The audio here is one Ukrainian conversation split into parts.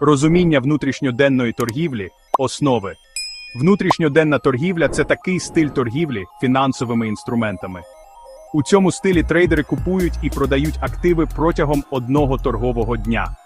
Розуміння внутрішньоденної торгівлі основи. Внутрішньоденна торгівля це такий стиль торгівлі фінансовими інструментами. У цьому стилі трейдери купують і продають активи протягом одного торгового дня.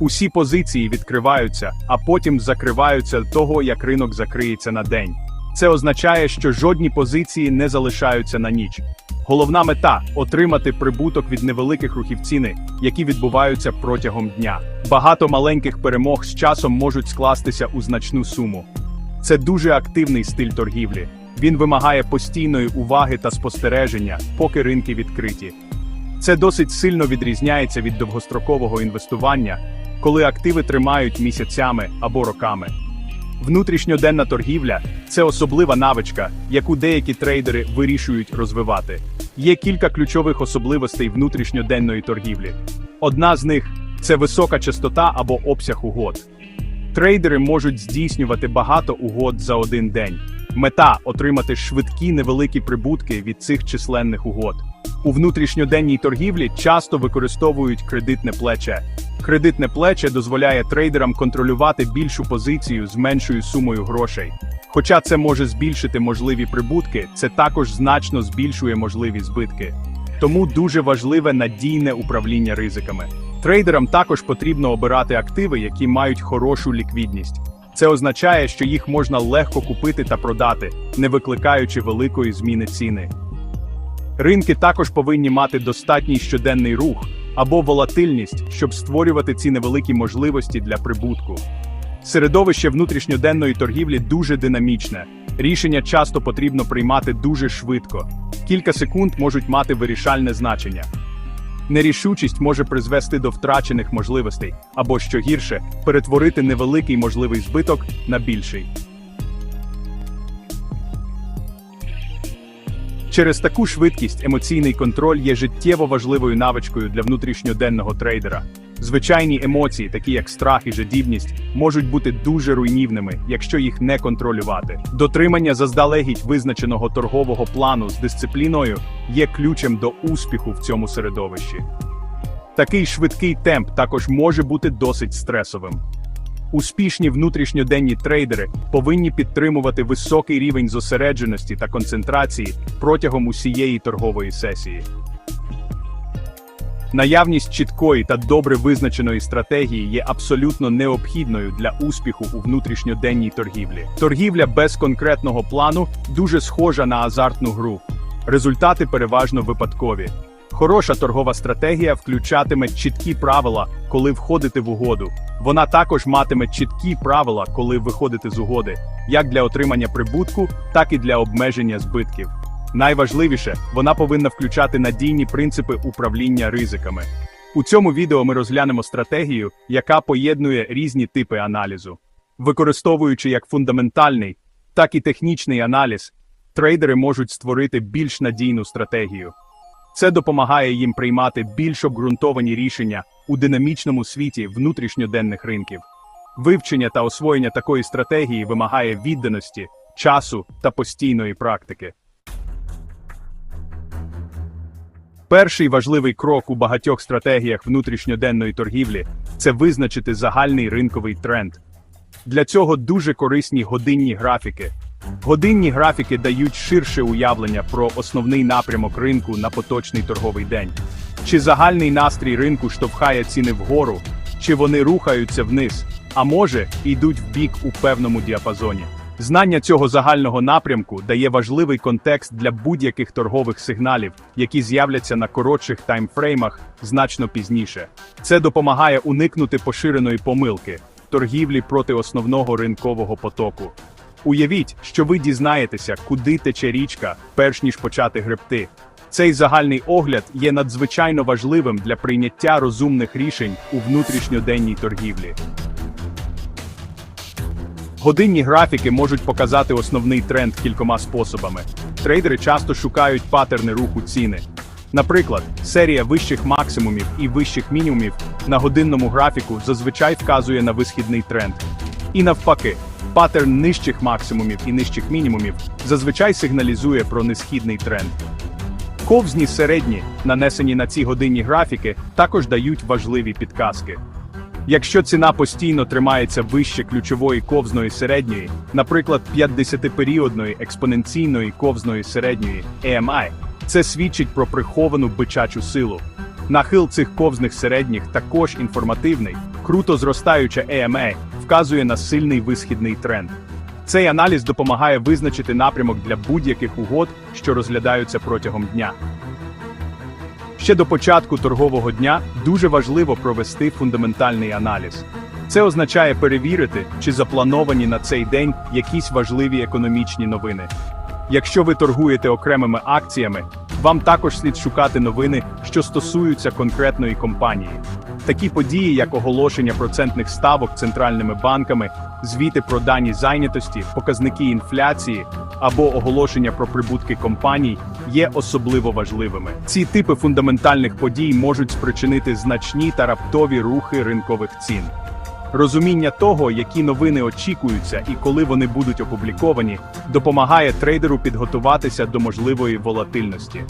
Усі позиції відкриваються, а потім закриваються того, як ринок закриється на день. Це означає, що жодні позиції не залишаються на ніч. Головна мета отримати прибуток від невеликих рухів ціни, які відбуваються протягом дня. Багато маленьких перемог з часом можуть скластися у значну суму. Це дуже активний стиль торгівлі. Він вимагає постійної уваги та спостереження, поки ринки відкриті. Це досить сильно відрізняється від довгострокового інвестування, коли активи тримають місяцями або роками. Внутрішньоденна торгівля це особлива навичка, яку деякі трейдери вирішують розвивати. Є кілька ключових особливостей внутрішньоденної торгівлі. Одна з них це висока частота або обсяг угод. Трейдери можуть здійснювати багато угод за один день. Мета отримати швидкі невеликі прибутки від цих численних угод. У внутрішньоденній торгівлі часто використовують кредитне плече. Кредитне плече дозволяє трейдерам контролювати більшу позицію з меншою сумою грошей. Хоча це може збільшити можливі прибутки, це також значно збільшує можливі збитки. Тому дуже важливе надійне управління ризиками. Трейдерам також потрібно обирати активи, які мають хорошу ліквідність. Це означає, що їх можна легко купити та продати, не викликаючи великої зміни ціни. Ринки також повинні мати достатній щоденний рух або волатильність, щоб створювати ці невеликі можливості для прибутку. Середовище внутрішньоденної торгівлі дуже динамічне. Рішення часто потрібно приймати дуже швидко. Кілька секунд можуть мати вирішальне значення. Нерішучість може призвести до втрачених можливостей, або що гірше, перетворити невеликий можливий збиток на більший. Через таку швидкість емоційний контроль є життєво важливою навичкою для внутрішньоденного трейдера. Звичайні емоції, такі як страх і жадібність, можуть бути дуже руйнівними, якщо їх не контролювати. Дотримання заздалегідь визначеного торгового плану з дисципліною є ключем до успіху в цьому середовищі. Такий швидкий темп також може бути досить стресовим. Успішні внутрішньоденні трейдери повинні підтримувати високий рівень зосередженості та концентрації протягом усієї торгової сесії. Наявність чіткої та добре визначеної стратегії є абсолютно необхідною для успіху у внутрішньоденній торгівлі. Торгівля без конкретного плану дуже схожа на азартну гру. Результати переважно випадкові. Хороша торгова стратегія включатиме чіткі правила, коли входити в угоду. Вона також матиме чіткі правила, коли виходити з угоди, як для отримання прибутку, так і для обмеження збитків. Найважливіше, вона повинна включати надійні принципи управління ризиками. У цьому відео ми розглянемо стратегію, яка поєднує різні типи аналізу. Використовуючи як фундаментальний, так і технічний аналіз, трейдери можуть створити більш надійну стратегію. Це допомагає їм приймати більш обґрунтовані рішення у динамічному світі внутрішньоденних ринків. Вивчення та освоєння такої стратегії вимагає відданості, часу та постійної практики. Перший важливий крок у багатьох стратегіях внутрішньоденної торгівлі це визначити загальний ринковий тренд. Для цього дуже корисні годинні графіки. Годинні графіки дають ширше уявлення про основний напрямок ринку на поточний торговий день. Чи загальний настрій ринку штовхає ціни вгору, чи вони рухаються вниз, а може, йдуть в бік у певному діапазоні. Знання цього загального напрямку дає важливий контекст для будь-яких торгових сигналів, які з'являться на коротших таймфреймах значно пізніше. Це допомагає уникнути поширеної помилки торгівлі проти основного ринкового потоку. Уявіть, що ви дізнаєтеся, куди тече річка, перш ніж почати гребти. Цей загальний огляд є надзвичайно важливим для прийняття розумних рішень у внутрішньоденній торгівлі. Годинні графіки можуть показати основний тренд кількома способами. Трейдери часто шукають патерни руху ціни. Наприклад, серія вищих максимумів і вищих мінімумів на годинному графіку зазвичай вказує на висхідний тренд. І навпаки, паттерн нижчих максимумів і нижчих мінімумів зазвичай сигналізує про несхідний тренд. Ковзні середні, нанесені на ці годинні графіки, також дають важливі підказки. Якщо ціна постійно тримається вище ключової ковзної середньої, наприклад, 50-періодної експоненційної ковзної середньої EMI, це свідчить про приховану бичачу силу. Нахил цих ковзних середніх також інформативний, круто зростаюча EMA вказує на сильний висхідний тренд. Цей аналіз допомагає визначити напрямок для будь-яких угод, що розглядаються протягом дня. Ще до початку торгового дня дуже важливо провести фундаментальний аналіз. Це означає перевірити, чи заплановані на цей день якісь важливі економічні новини. Якщо ви торгуєте окремими акціями, вам також слід шукати новини, що стосуються конкретної компанії. Такі події, як оголошення процентних ставок центральними банками, звіти про дані зайнятості, показники інфляції або оголошення про прибутки компаній, є особливо важливими. Ці типи фундаментальних подій можуть спричинити значні та раптові рухи ринкових цін. Розуміння того, які новини очікуються і коли вони будуть опубліковані, допомагає трейдеру підготуватися до можливої волатильності.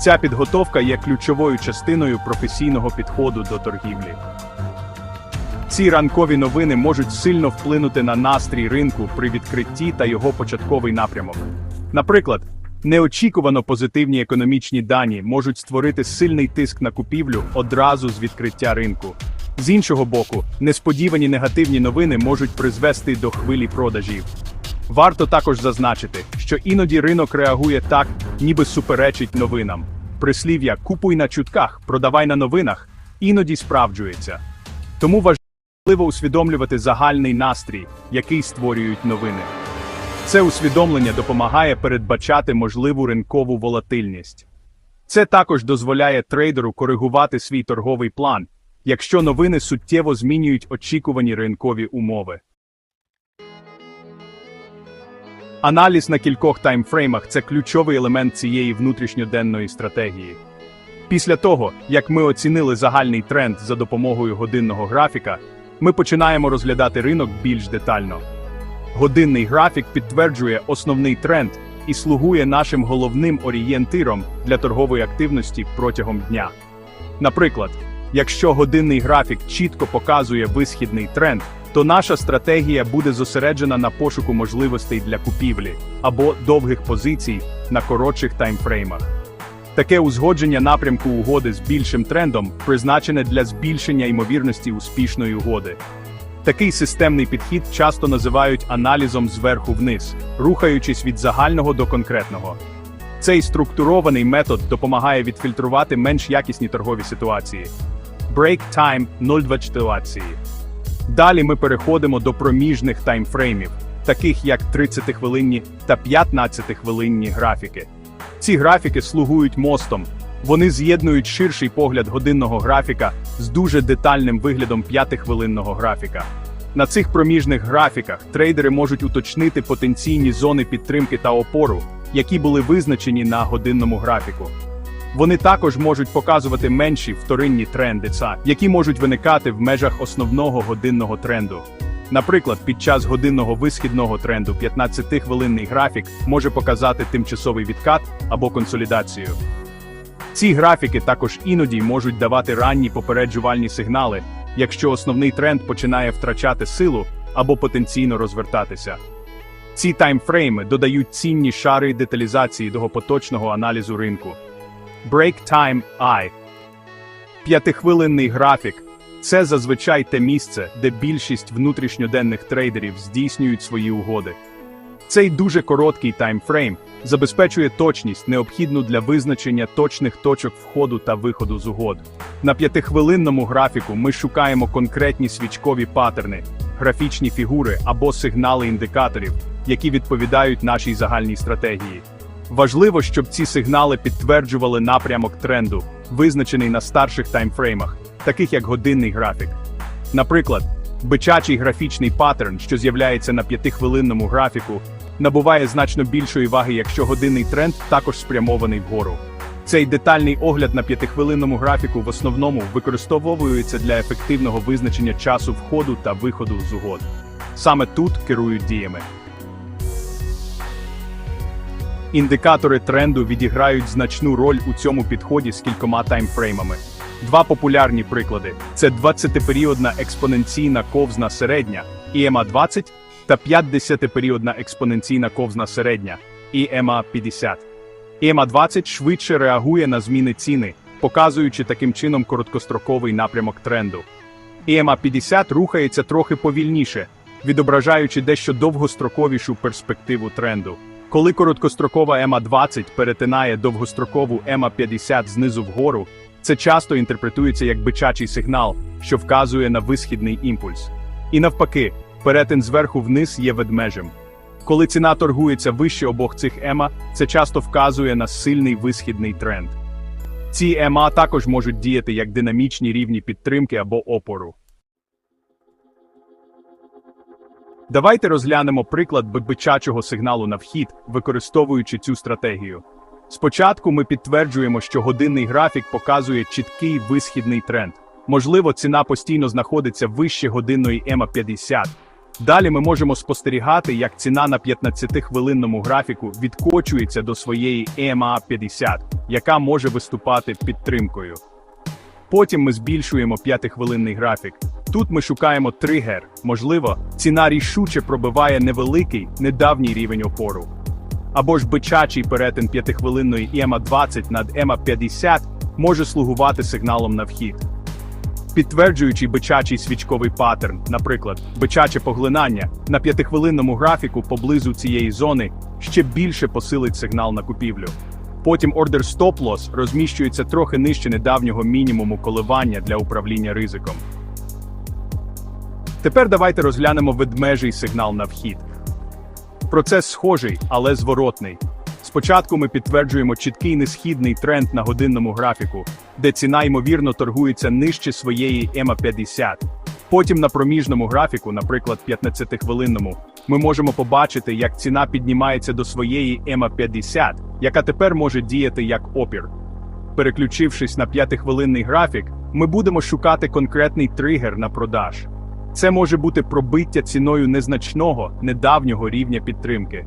Ця підготовка є ключовою частиною професійного підходу до торгівлі. Ці ранкові новини можуть сильно вплинути на настрій ринку при відкритті та його початковий напрямок. Наприклад, неочікувано позитивні економічні дані можуть створити сильний тиск на купівлю одразу з відкриття ринку. З іншого боку, несподівані негативні новини можуть призвести до хвилі продажів. Варто також зазначити, що іноді ринок реагує так, ніби суперечить новинам. Прислів'я купуй на чутках, продавай на новинах іноді справджується. Тому важливо усвідомлювати загальний настрій, який створюють новини. Це усвідомлення допомагає передбачати можливу ринкову волатильність. Це також дозволяє трейдеру коригувати свій торговий план, якщо новини суттєво змінюють очікувані ринкові умови. Аналіз на кількох таймфреймах це ключовий елемент цієї внутрішньоденної стратегії. Після того, як ми оцінили загальний тренд за допомогою годинного графіка, ми починаємо розглядати ринок більш детально. Годинний графік підтверджує основний тренд і слугує нашим головним орієнтиром для торгової активності протягом дня. Наприклад, якщо годинний графік чітко показує висхідний тренд, то наша стратегія буде зосереджена на пошуку можливостей для купівлі або довгих позицій на коротших таймфреймах. Таке узгодження напрямку угоди з більшим трендом призначене для збільшення ймовірності успішної угоди. Такий системний підхід часто називають аналізом зверху вниз, рухаючись від загального до конкретного. Цей структурований метод допомагає відфільтрувати менш якісні торгові ситуації. Break time 0,2 ситуації. Далі ми переходимо до проміжних таймфреймів, таких як 30-хвилинні та 15-хвилинні графіки. Ці графіки слугують мостом. Вони з'єднують ширший погляд годинного графіка з дуже детальним виглядом 5-хвилинного графіка. На цих проміжних графіках трейдери можуть уточнити потенційні зони підтримки та опору, які були визначені на годинному графіку. Вони також можуть показувати менші вторинні тренди, ЦА, які можуть виникати в межах основного годинного тренду. Наприклад, під час годинного висхідного тренду 15-хвилинний графік може показати тимчасовий відкат або консолідацію. Ці графіки також іноді можуть давати ранні попереджувальні сигнали, якщо основний тренд починає втрачати силу або потенційно розвертатися. Ці таймфрейми додають цінні шари деталізації до поточного аналізу ринку. Break Time I. П'ятихвилинний графік це зазвичай те місце, де більшість внутрішньоденних трейдерів здійснюють свої угоди. Цей дуже короткий таймфрейм забезпечує точність, необхідну для визначення точних точок входу та виходу з угод. На п'ятихвилинному графіку ми шукаємо конкретні свічкові паттерни, графічні фігури або сигнали індикаторів, які відповідають нашій загальній стратегії. Важливо, щоб ці сигнали підтверджували напрямок тренду, визначений на старших таймфреймах, таких як годинний графік. Наприклад, бичачий графічний паттерн, що з'являється на п'ятихвилинному графіку, набуває значно більшої ваги, якщо годинний тренд також спрямований вгору. Цей детальний огляд на п'ятихвилинному графіку в основному використовується для ефективного визначення часу входу та виходу з угод. Саме тут керують діями. Індикатори тренду відіграють значну роль у цьому підході з кількома таймфреймами. Два популярні приклади: це 20-періодна експоненційна ковзна середня EMA 20 та 50-періодна експоненційна ковзна середня EMA 50. EMA 20 швидше реагує на зміни ціни, показуючи таким чином короткостроковий напрямок тренду. EMA 50 рухається трохи повільніше, відображаючи дещо довгостроковішу перспективу тренду. Коли короткострокова EMA 20 перетинає довгострокову EMA 50 знизу вгору, це часто інтерпретується як бичачий сигнал, що вказує на висхідний імпульс. І навпаки, перетин зверху вниз є ведмежем. Коли ціна торгується вище обох цих ема, це часто вказує на сильний висхідний тренд. Ці ема також можуть діяти як динамічні рівні підтримки або опору. Давайте розглянемо приклад бичачого сигналу на вхід, використовуючи цю стратегію. Спочатку ми підтверджуємо, що годинний графік показує чіткий висхідний тренд. Можливо, ціна постійно знаходиться вище годинної ема 50. Далі ми можемо спостерігати, як ціна на 15-хвилинному графіку відкочується до своєї EMA 50, яка може виступати підтримкою. Потім ми збільшуємо 5-хвилинний графік. Тут ми шукаємо тригер. Можливо, ціна рішуче пробиває невеликий, недавній рівень опору. Або ж бичачий перетин 5-хвилинної EMA 20 над EMA 50 може слугувати сигналом на вхід. Підтверджуючи бичачий свічковий паттерн, наприклад, бичаче поглинання, на п'ятихвилинному графіку поблизу цієї зони ще більше посилить сигнал на купівлю. Потім ордер стоп-лосс розміщується трохи нижче недавнього мінімуму коливання для управління ризиком. Тепер давайте розглянемо ведмежий сигнал на вхід. Процес схожий, але зворотний. Спочатку ми підтверджуємо чіткий несхідний тренд на годинному графіку, де ціна ймовірно торгується нижче своєї EMA 50. Потім на проміжному графіку, наприклад, 15-хвилинному, ми можемо побачити, як ціна піднімається до своєї EMA 50, яка тепер може діяти як опір. Переключившись на 5-хвилинний графік, ми будемо шукати конкретний тригер на продаж. Це може бути пробиття ціною незначного, недавнього рівня підтримки.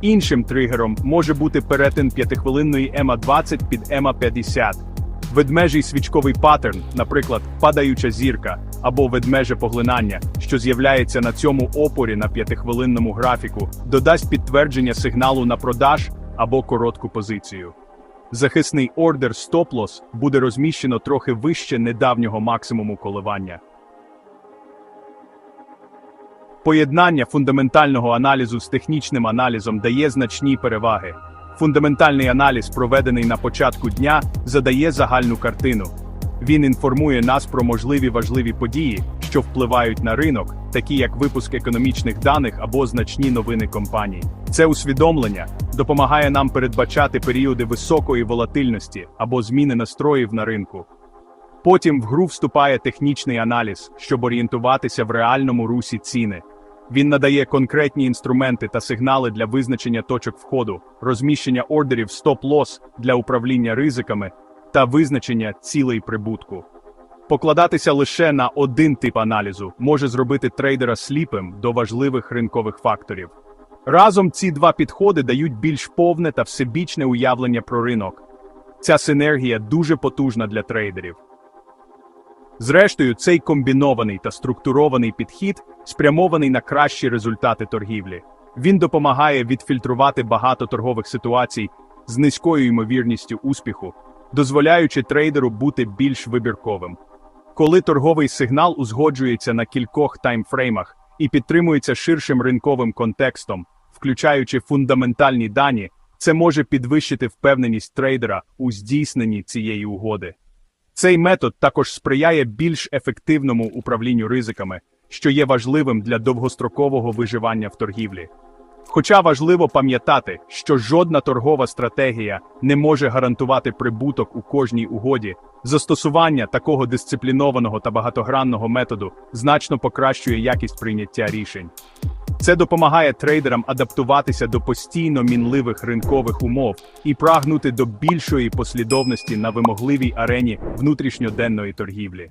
Іншим тригером може бути перетин 5-хвилинної EMA 20 під EMA 50. Ведмежий свічковий паттерн, наприклад, падаюча зірка або ведмеже поглинання, що з'являється на цьому опорі на 5-хвилинному графіку, додасть підтвердження сигналу на продаж або коротку позицію. Захисний ордер стоп-лосс буде розміщено трохи вище недавнього максимуму коливання. Поєднання фундаментального аналізу з технічним аналізом дає значні переваги. Фундаментальний аналіз, проведений на початку дня, задає загальну картину. Він інформує нас про можливі важливі події, що впливають на ринок, такі як випуск економічних даних або значні новини компаній. Це усвідомлення допомагає нам передбачати періоди високої волатильності або зміни настроїв на ринку. Потім в гру вступає технічний аналіз, щоб орієнтуватися в реальному русі ціни. Він надає конкретні інструменти та сигнали для визначення точок входу, розміщення ордерів стоп-лосс для управління ризиками та визначення цілей прибутку. Покладатися лише на один тип аналізу може зробити трейдера сліпим до важливих ринкових факторів. Разом ці два підходи дають більш повне та всебічне уявлення про ринок. Ця синергія дуже потужна для трейдерів. Зрештою, цей комбінований та структурований підхід спрямований на кращі результати торгівлі. Він допомагає відфільтрувати багато торгових ситуацій з низькою ймовірністю успіху, дозволяючи трейдеру бути більш вибірковим. Коли торговий сигнал узгоджується на кількох таймфреймах і підтримується ширшим ринковим контекстом, включаючи фундаментальні дані, це може підвищити впевненість трейдера у здійсненні цієї угоди. Цей метод також сприяє більш ефективному управлінню ризиками, що є важливим для довгострокового виживання в торгівлі. Хоча важливо пам'ятати, що жодна торгова стратегія не може гарантувати прибуток у кожній угоді, застосування такого дисциплінованого та багатогранного методу значно покращує якість прийняття рішень. Це допомагає трейдерам адаптуватися до постійно мінливих ринкових умов і прагнути до більшої послідовності на вимогливій арені внутрішньоденної торгівлі.